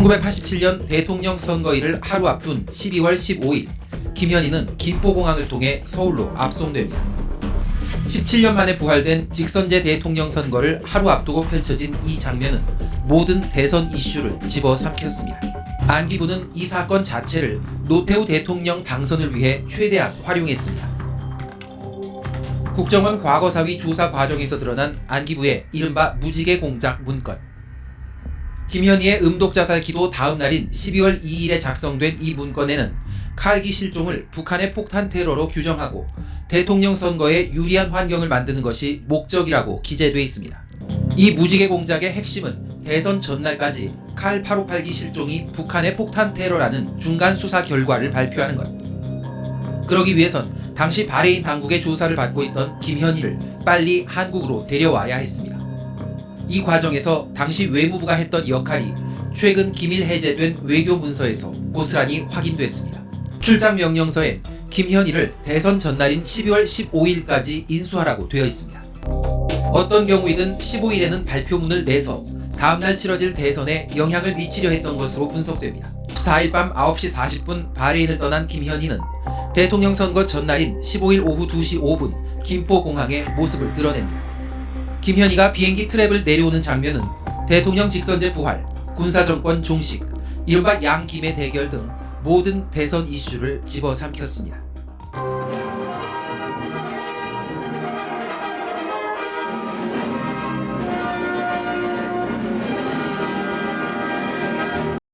1987년 대통령 선거일을 하루 앞둔 12월 15일 김현희는 김포공항을 통해 서울로 압송됩니다. 17년 만에 부활된 직선제 대통령 선거를 하루 앞두고 펼쳐진 이 장면은 모든 대선 이슈를 집어삼켰습니다. 안기부는 이 사건 자체를 노태우 대통령 당선을 위해 최대한 활용했습니다. 국정원 과거사위 조사 과정에서 드러난 안기부의 이른바 무지개 공작 문건. 김현희의 음독자살 기도 다음 날인 12월 2일에 작성된 이 문건에는 칼기 실종을 북한의 폭탄 테러로 규정하고 대통령 선거에 유리한 환경을 만드는 것이 목적이라고 기재돼 있습니다. 이 무지개 공작의 핵심은 대선 전날까지 칼 858기 실종이 북한의 폭탄 테러라는 중간 수사 결과를 발표하는 것. 그러기 위해선 당시 바레인 당국의 조사를 받고 있던 김현희를 빨리 한국으로 데려와야 했습니다. 이 과정에서 당시 외무부가 했던 역할이 최근 기밀 해제된 외교 문서에서 고스란히 확인됐습니다. 출장 명령서엔 김현희를 대선 전날인 12월 15일까지 인수하라고 되어 있습니다. 어떤 경우이든 15일에는 발표문을 내서 다음날 치러질 대선에 영향을 미치려 했던 것으로 분석됩니다. 14일 밤 9시 40분 바레인을 떠난 김현희는 대통령 선거 전날인 15일 오후 2시 5분 김포공항에 모습을 드러냅니다. 김현희가 비행기 트랩을 내려오는 장면은 대통령 직선제 부활, 군사정권 종식, 이른바 양김의 대결 등 모든 대선 이슈를 집어삼켰습니다.